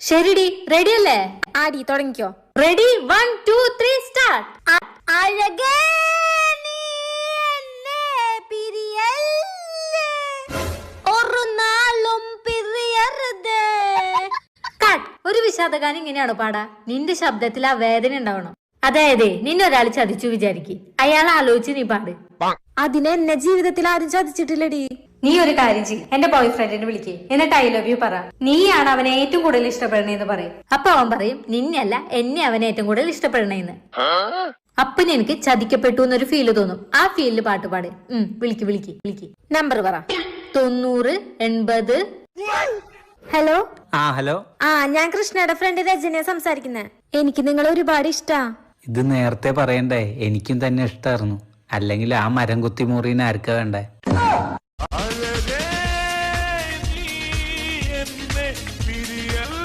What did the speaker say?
ശരിടി ready അല്ലേ? ആടി തുടങ്ങിക്കോ. Ready one two three start അഴകേ ഒരു വിഷാദഗാനം ഇങ്ങനെയാണ് പാടാ? നിന്റെ ശബ്ദത്തിൽ ആ വേദന ഉണ്ടാവണം. അതായത് നിന്നെ ഒരാൾ ചതിച്ചു വിചാരിക്കും. അയാൾ ആലോചിച്ച് നീ പാട്. അതിനെ എന്നെ ജീവിതത്തിൽ ആരും ചതിച്ചിട്ടില്ലടി. നീ ഒരു കാര്യം ചെയ്യും. എന്റെ ബോയ് ഫ്രണ്ടിനെ വിളിക്കേ. എന്നിട്ട് ഐ ലവ് യു പറ. നീയാണ് അവനെ ഏറ്റവും കൂടുതൽ ഇഷ്ടപ്പെടണേന്ന് പറയും. അപ്പൊ അവൻ പറയും നിന്നെയല്ല എന്നെ അവനെ ഏറ്റവും കൂടുതൽ ഇഷ്ടപ്പെടണേന്ന് അപ്പൊ എനിക്ക് ചതിക്കപ്പെട്ടു എന്നൊരു ഫീൽ തോന്നും. ആ ഫീലിൽ പാട്ട് പാട്. ഉം വിളിക്ക് വിളിക്ക് വിളിക്ക്. നമ്പർ പറ. തൊണ്ണൂറ് എൺപത്. ഹലോ ആ ഹലോ ആ ഞാൻ കൃഷ്ണയുടെ ഫ്രണ്ട് രജനിയ സംസാരിക്കുന്നേ. എനിക്ക് നിങ്ങൾ ഒരുപാട് ഇഷ്ടാ. ഇത് നേരത്തെ പറയണ്ടേ? എനിക്കും തന്നെ ഇഷ്ടായിരുന്നു. അല്ലെങ്കിൽ ആ മരം കുത്തി മുറിന് ആർക്കാ വേണ്ടേ? be.